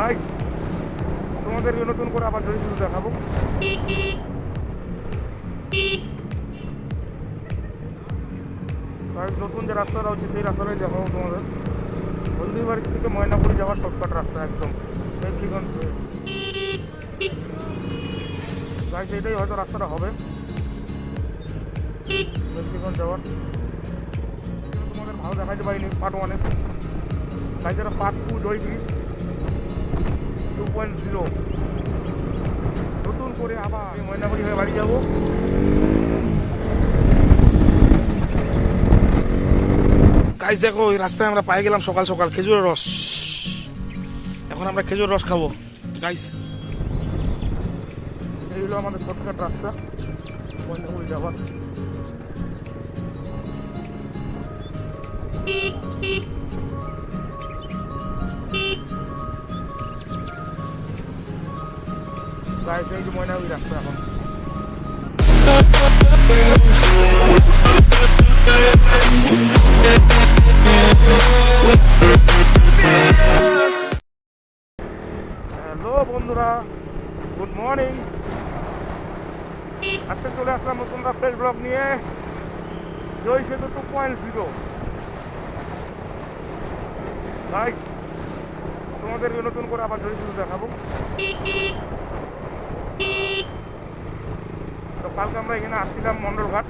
ভাই তোমাদেরকে নতুন করে আবার জড়িত দেখাবো। ভাই নতুন যে রাস্তাটা হচ্ছে, সেই রাস্তাটাই দেখাবো তোমাদের। হলদিবাড়ি থেকে ময়নাপুরি যাওয়ার শর্টকাট রাস্তা একদম। মেঘলিগঞ্জ হয়ে ভাই সেটাই হয়তো রাস্তাটা হবে। মেঘলিগঞ্জ যাওয়ার। তোমাদের ভালো দেখাতে পারিনি পার্ট ওয়ানে যেটা part two Joy bridge two point zero. নতুন করে আবার আমি ময়নাগুড়ি হয়ে বাড়ি যাব। গাইস দেখো ওই রাস্তায় আমরা পাই গেলাম সকাল সকাল খেজুরের রস। এখন আমরা খেজুর রস খাব। গাইস এই হলো আমাদের শর্টকাট রাস্তা। ময়নাগুড়ি যাওয়ার। রাস্তা এখন হ্যালো বন্ধুরা। গুড মর্নিং আজকে চলে আসলাম নতুন ফ্রেশ ব্লগ নিয়ে। জয় সেতু টু পয়েন্ট জিরো গাইস তোমাদেরকে নতুন করে আবার জয় সেতু দেখাবো তো কালকে আমরা এখানে আসছিলাম মন্ডলঘাট।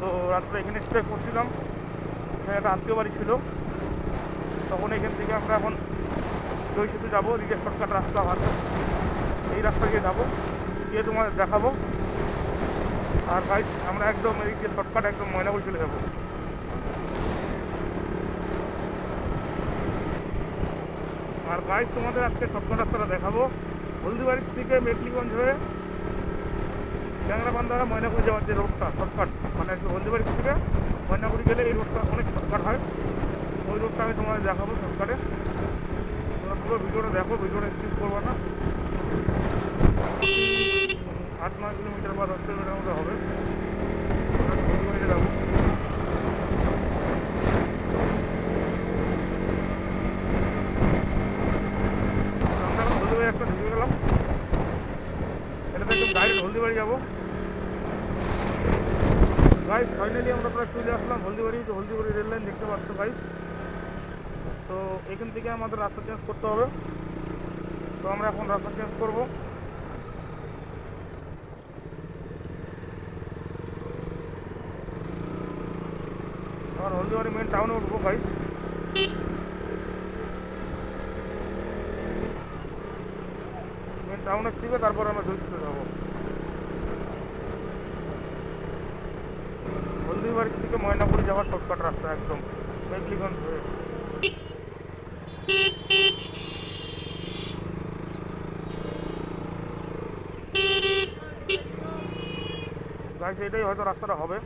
তো রাত্রে এখানে স্টে করছিলাম। এখানে একটা আত্মীয় বাড়ি ছিল। তখন এখান থেকে আমরা এখন জয় সেতু যাব দিকে শর্টকাট রাস্তা ভালো এই রাস্তা দিয়ে যাব, গিয়ে তোমাদের দেখাবো। আর ভাই, আমরা একদম এই যে শর্টকাট একদম ময়নাগুড়ি চলে যাব। আর গাইজ তোমাদের আজকে শর্টকাট রাস্তাটা দেখাবো। হলদিবাড়ির থেকে মেটলিগঞ্জ হয়ে ট্যাংরাবান্ধা ময়নাগুড়ি যাওয়ার যে রোডটা শর্টকাট মানে হলদিবাড়ি থেকে ময়নাগুড়ি গেলে এই রোডটা অনেক শর্টকাট হয়। ওই রোডটা আমি তোমাদের দেখাবো শর্টকাটে তোমরা পুরো ভিডিওটা দেখো, ভিডিওটা স্কিপ করব না। আট নয় কিলোমিটার বা দশ কিলোমিটার মতো হবে। যাব একটা ঢুকে গেলাম। এটাতে একদম ডাইরেক্ট হলদিবাড়ি যাব। গাইস ফাইনালি আমরা প্রায় চলে আসলাম হলদিবাড়ি। তো হলদিবাড়ি রেল লাইন দেখতে পাচ্ছ গাইস তো এখান থেকে আমাদের রাস্তা চেঞ্জ করতে হবে। তো আমরা এখন রাস্তা চেঞ্জ করব। আর হলদিবাড়ি মেন টাউনে উঠবো গাইস মেন টাউনে থেকে তারপর আমরা হলদিবাড়ি থেকে ময়নাপুরি যাওয়ার শর্টকাট রাস্তা একদম। মেঘলিগঞ্জ হয়ে। এটাই হয়তো রাস্তাটা হবে।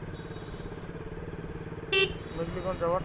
মেঘলিগঞ্জ যাওয়ার।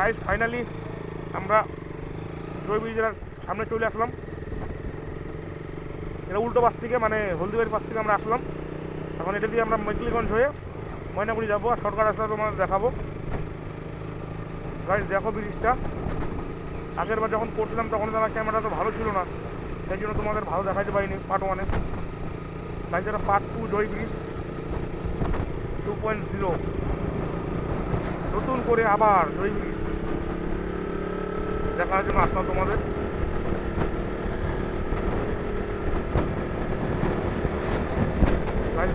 তো গাইস ফাইনালি আমরা জয় ব্রিজের সামনে চলে আসলাম। এটা উল্টো পাশ থেকে মানে হলদিবাড়ির পাশ থেকে আমরা আসলাম। এখন এটা দিয়ে আমরা মেকলিগঞ্জ হয়ে ময়নাগুড়ি যাব আর শর্টকাট রাস্তা তোমাদের দেখাবো। গাইস দেখো ব্রিজটা। আগের বার যখন করছিলাম তখন তো আমার ক্যামেরা তো ভালো ছিল না। সেই জন্য তোমাদের ভালো দেখাতে পারিনি পার্ট ওয়ানে গাইজ এটা part two Joy bridge. Two point zero নতুন করে আবার জয় ব্রিজ। দেখার জন্য আসলাম তোমাদের।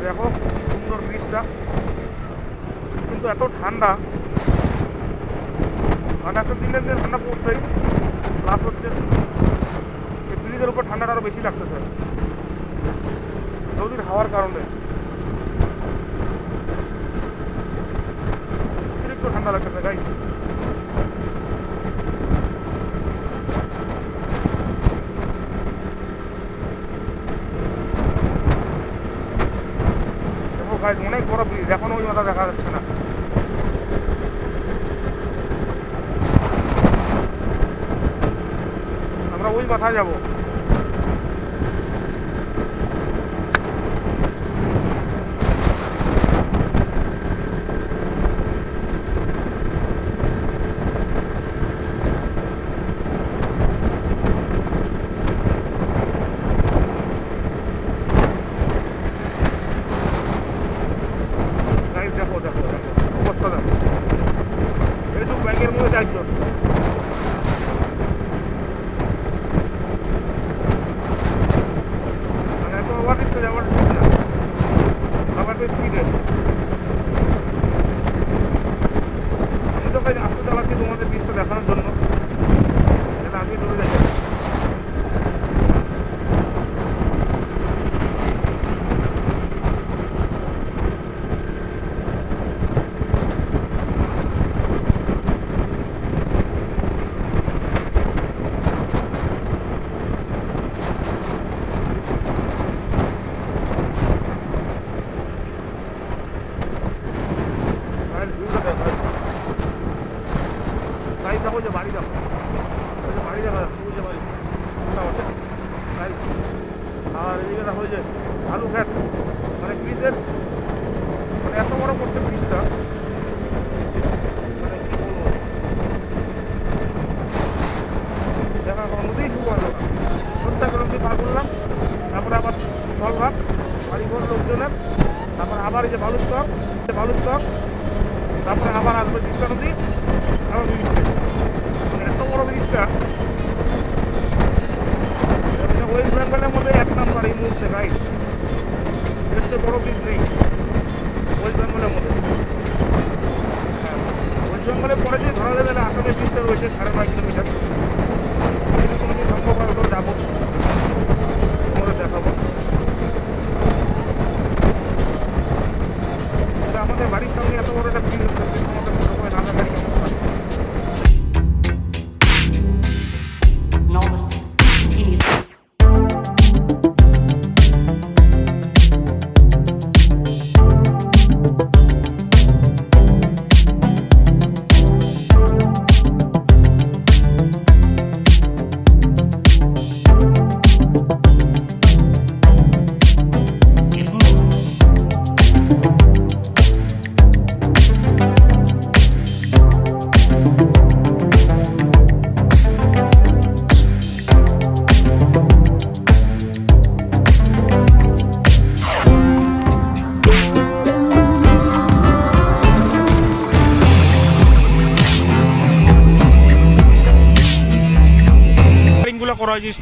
দেখো সুন্দর ব্রিজটা কিন্তু এত ঠান্ডা। মানে একটা দিনের দিন ঠান্ডা পড়ছেই। প্লাস হচ্ছে, এই ব্রিজের উপর ঠান্ডাটা আরও বেশি লাগতেছে। নদীর হাওয়ার কারণে। অতিরিক্ত ঠান্ডা লাগতেছে গাইজ গাইজ অনেক বড় ব্রিজ এখন ওই মাথা দেখা যাচ্ছে না। আমরা ওই মাথায় যাব।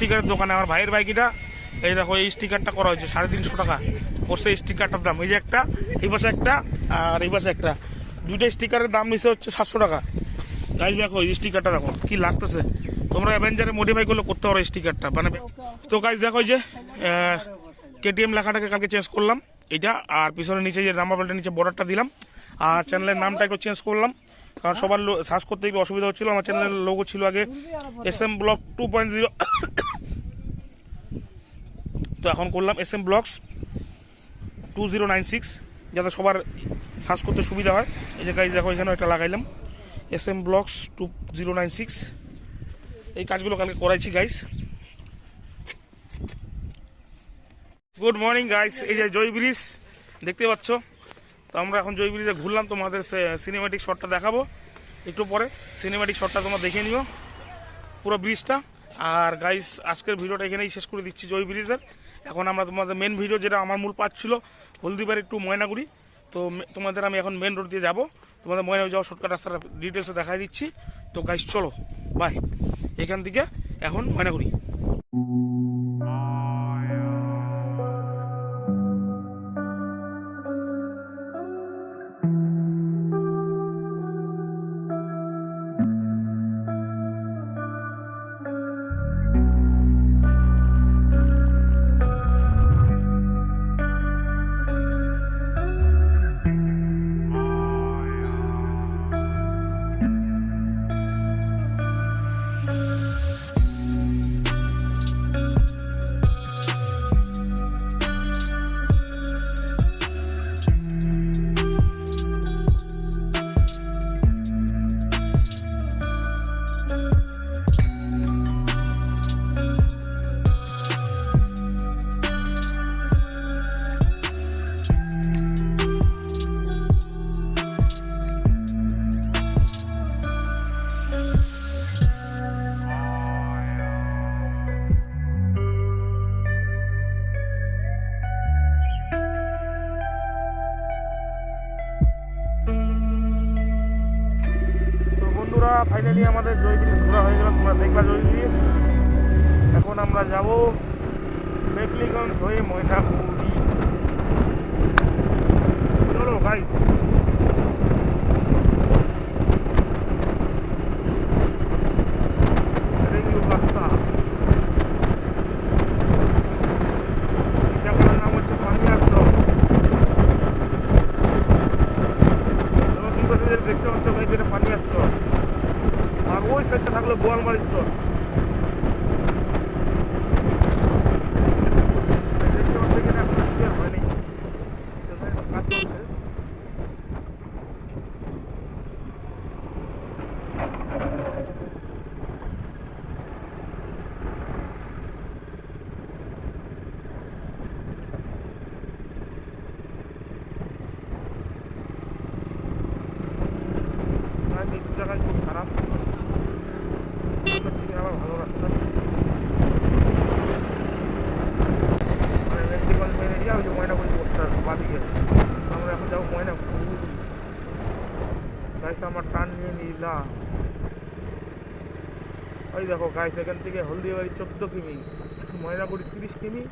স্টিকারের দোকানে, আমার ভাইয়ের বাইকটা। এই দেখো, এই স্টিকারটা করা হয়েছে, সাড়ে তিনশো টাকা। পড়ছে স্টিকারটার দাম। এই যে একটা, এই পাশে একটা, আর এই পাশে একটা। দুইটা স্টিকারের দাম নিচে হচ্ছে সাতশো টাকা। গাইজ দেখো, এই স্টিকারটা দেখো, কি লাগতেছে। তোমরা অ্যাভেঞ্জারে মডিফাই করলে করতে পারো স্টিকারটা। মানে তো গাইজ দেখো যে কেটিএম লেখাটাকে কালকে চেঞ্জ করলাম। এটা আর পিছনে নিচে যে নাম্বার প্লেটের নিচে বর্ডারটা দিলাম। আর চ্যানেলের নামটা একটু চেঞ্জ করলাম। কারণ সবার সার্চ করতে অসুবিধা হচ্ছিল। আমার চ্যানেলের লোগো ছিল আগে S M block two point zero তো এখন করলাম S M blocks two zero nine six যাতে সবার সার্চ করতে সুবিধা হয়। এই যে গাইজ দেখো এখানেও একটা লাগাইলাম। S M blocks two zero nine six এই কাজগুলো কালকে করাইছি গাইস গুড মর্নিং গাইস এই যে জয় ব্রিজ দেখতে পাচ্ছ? তো আমরা এখন জয় ব্রিজে ঘুরলাম, তোমাদের সিনেমাটিক শটটা দেখাবো। একটু পরে সিনেমাটিক শটটা তোমরা দেখে নিও। পুরো ব্রিজটা আর গাইস আজকের ভিডিওটা এখানেই শেষ করে দিচ্ছি জয় ব্রিজের এখন আমরা তোমাদের মেন ভিডিও যেটা আমার মূল পাঠ ছিল হলদিবার একটু ময়নাগুড়ি। তো তোমাদের আমি এখন মেন রোড দিয়ে যাব। তোমাদের ময়না যাওয়া শর্টকাট রাস্তার ডিটেলসে দেখাই দিচ্ছি। তো গাইস চলো বাই এখান থেকে এখন ময়নাগুড়ি। বন্ধুরা আমাদের জয় ব্রিজ ঘোরা হয়ে গেল, তোমরা দেখবা জয় ব্রিজ এখন আমরা যাব মেকলিগঞ্জ হয়ে ময়নাগুড়ি। চলো ভাই Guarmarisol. ওই দেখো গাইস এখান থেকে হলদিবাড়ি চোদ্দ কিমি ময়নাগুড়ি তিরিশ কিমি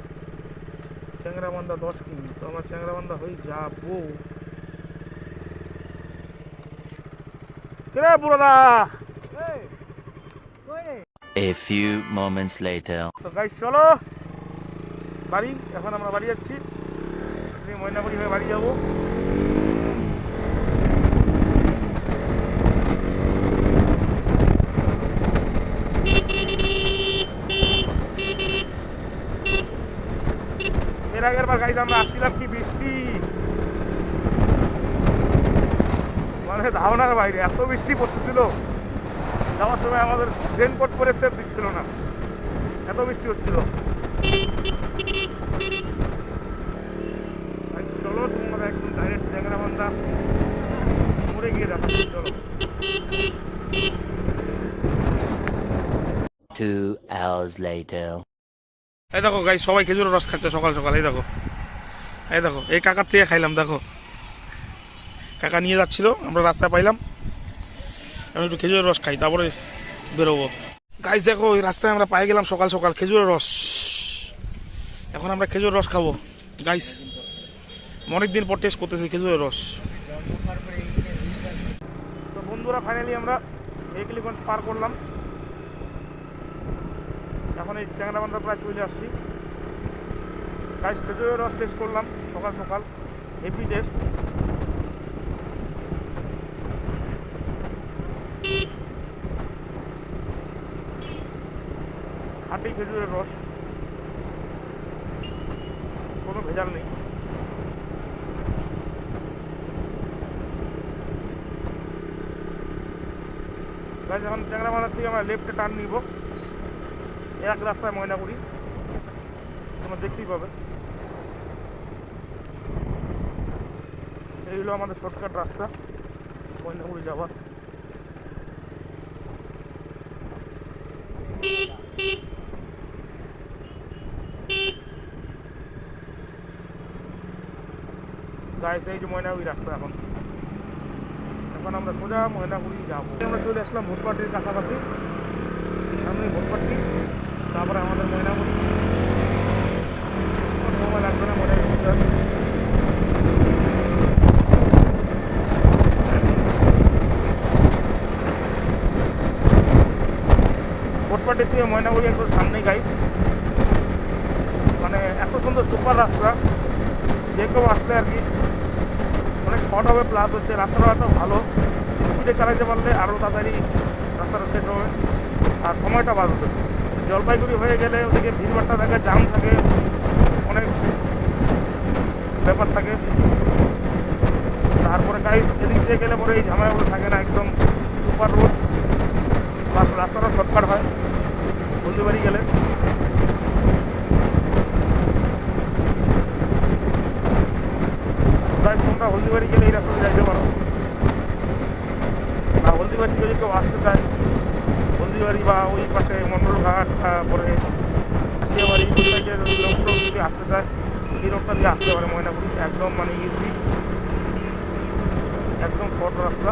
চ্যাংরাবান্ধা দশ কিমি। তো আমরা চ্যাংরাবান্ধা হয়ে যাব। কিরে বুড়োদা? A few moments later. তো গাইস চলো। বাড়ি এখন আমরা বাড়ি যাচ্ছি। আমি ময়নাগুড়ি হয়ে বাড়ি যাব। এর আগের বার গাইজ আমরা আসছিলাম কি বৃষ্টি? মানে ধারণার বাইরে, এত বৃষ্টি পড়তেছিল। যাওয়ার সময় আমাদের রেনকোট পরে সেফ দিচ্ছিল না। এত বৃষ্টি হচ্ছিল। চলো, তোমরা একদম ডাইরেক্ট চ্যাংরা বান্ধা মরে গিয়ে দেখো চলো। Two hours later. এই দেখো গাই সবাই খেজুরের রস খাচ্ছে সকাল সকাল, এই দেখো। এই দেখো, এই কাকার থেকে খাইলাম, দেখো। কাকা নিয়ে যাচ্ছিল, আমরা রাস্তায় পাইলাম। আমি একটু খেজুরের রস খাই, তারপরে বেরোবো। গাইস দেখো, ওই রাস্তায় আমরা পাই গেলাম সকাল সকাল, খেজুরের রস। এখন আমরা খেজুরের রস খাব। গাইস অনেকদিন পর টেস্ট করতেছি খেজুরের রস। তো বন্ধুরা ফাইনালি আমরা মেঘলিগঞ্জ পার করলাম। এখন এই চ্যাংরাবান্ধা প্রায় চলে আসছি। গাইস খেজুরের রস টেস্ট করলাম, সকাল সকাল হেভি টেস্ট হাঁটি খেজুরের রস। কোনো ভেজাল নেই। এখন চ্যাংরাবান্ধার থেকে আমরা লেফটে টার্ন নিব। এক রাস্তায় ময়নাগুড়ি। তোমরা দেখতেই পাবে। এই হলো আমাদের শর্টকাট রাস্তা, ময়নাগুড়ি যাওয়ার গায়ে সেই যে ময়নাগুড়ি রাস্তা এখন। এখন আমরা সোজা ময়নাগুড়ি যাব। আমরা চলে আসলাম ভোটপাটির কাছাকাছি। সামনে ভোটপাটি ভোটপাটি থেকে ময়নাগুড়ি একটু সামনেই গাইস মানে এত সুন্দর সুপার রাস্তা, যে কেউ আসলে আর কি অনেক শর্ট হবে প্লাস হচ্ছে রাস্তাটা এত ভালো স্পিডে চালাতে পারলে আরও তাড়াতাড়ি রাস্তাটা শেষ হবে, আর সময়টা বাঁচবে। জলপাইগুড়ি হয়ে গেলে ওদিকে ভিড়ভাট্টা থাকে জাম থাকে, অনেক ব্যাপার থাকে। তারপরে গাইস এদিক দিয়ে গেলে পরে এই ঝামেলাগুলো থাকে না, একদম সুপার রোড প্লাস রাস্তাটা শর্টকাট হয়। হলদিবাড়ি গেলে। তোমরা হলদিবাড়ি গেলে এই যাইতে পারো। হলদিবাড়ি যদি কেউ আসতে চায়, হলদিবাড়ি বা ওই পাশে যদি আসতে চায়, এই দিয়ে আসতে পারে একদম মানে ইজি একদম শর্ট রাস্তা।